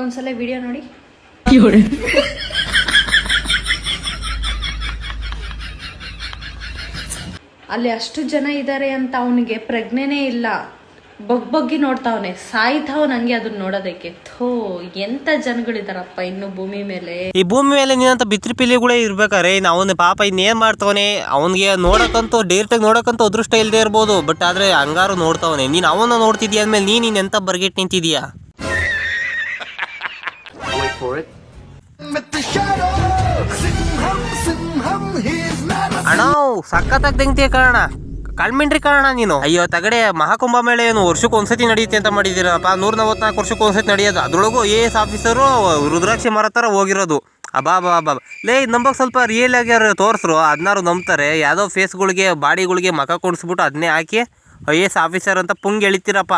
ಒಂದ್ಸಲ ವಿಡಿಯೋ ನೋಡಿ. ಅಲ್ಲಿ ಅಷ್ಟು ಜನ ಇದ್ದಾರೆ ಅಂತ ಅವನಿಗೆ ಪ್ರಜ್ಞೆನೇ ಇಲ್ಲ. ಬಗ್ ಬಗ್ಗಿ ನೋಡ್ತಾವನೆ. ಸಾಯ್ತಾವ್ ನಂಗೆ ಅದನ್ನ ನೋಡೋದಕ್ಕೆ. ಥೋ, ಎಂತ ಜನಗಳಿದಾರಪ್ಪ ಇನ್ನು ಭೂಮಿ ಮೇಲೆ. ಈ ಭೂಮಿ ಮೇಲೆ ನೀನಂತ ಬಿತ್ರಿ ಕೂಡ ಇರ್ಬೇಕಾರೆ. ಅವನ ಪಾಪ ಇನ್ನೇನ್ ಮಾಡ್ತಾವನೆ? ಅವನಿಗೆ ನೋಡಕ್ಕಂತೂ ಡೈರೆಕ್ಟಾಗಿ ನೋಡಕ್ಕಂತೂ ಅದೃಷ್ಟ ಇಲ್ಲದೆ ಇರ್ಬೋದು. ಬಟ್ ಆದ್ರೆ ಹಂಗಾರು ನೋಡ್ತಾವನೆ. ನೀನ್ ಅವನ ನೋಡ್ತಿದ್ಯಾ ಅಂದ್ಮೇಲೆ ನೀನು ಎಂತ ಬರ್ಗೆಟ್ ನಿಂತಿದ್ಯಾ? ಅಣ್ಣ ಸಖತ್ತಾಗಿ ತೆಂಗ್ತೀಯ ಕಾರಣ. ಕಳ್ಮಿಂಡ್ರಿ ಕಾರಣ ನೀನು. ಅಯ್ಯೋ, ತಗಡೆ, ಮಹಾಕುಂಭ ಮೇಳ ಏನು ವರ್ಷಕ್ಕೆ ಒಂದ್ಸತಿ ನಡೆಯುತ್ತೆ ಅಂತ ಮಾಡಿದ್ದೀರಪ್ಪ. ನೂರ ನಲವತ್ನಾಲ್ಕು ವರ್ಷಕ್ಕೆ ಒಂದ್ಸತಿ ನಡೆಯೋದು. ಅದ್ರೊಳಗೂ ಎ ಎಸ್ ಆಫೀಸರು ರುದ್ರಾಕ್ಷಿ ಮರ ಥರ ಹೋಗಿರೋದು. ಅಬಾ ಬಾ ಬಾ ಲೇ ನಂಬಕ್ ಸ್ವಲ್ಪ ರಿಯಲ್ ಆಗಿ ಅವ್ರು ತೋರಿಸ್ರು. ಅದನ್ನಾರು ನಂಬ್ತಾರೆ. ಯಾವುದೋ ಫೇಸ್ಗಳಿಗೆ ಬಾಡಿಗಳಿಗೆ ಮಕ ಕೊಡಿಸ್ಬಿಟ್ಟು ಅದನ್ನೇ ಹಾಕಿ ಐ ಎಸ್ ಆಫೀಸರ್ ಅಂತ ಪುಂಗ್ ಎಳಿತೀರಪ್ಪ.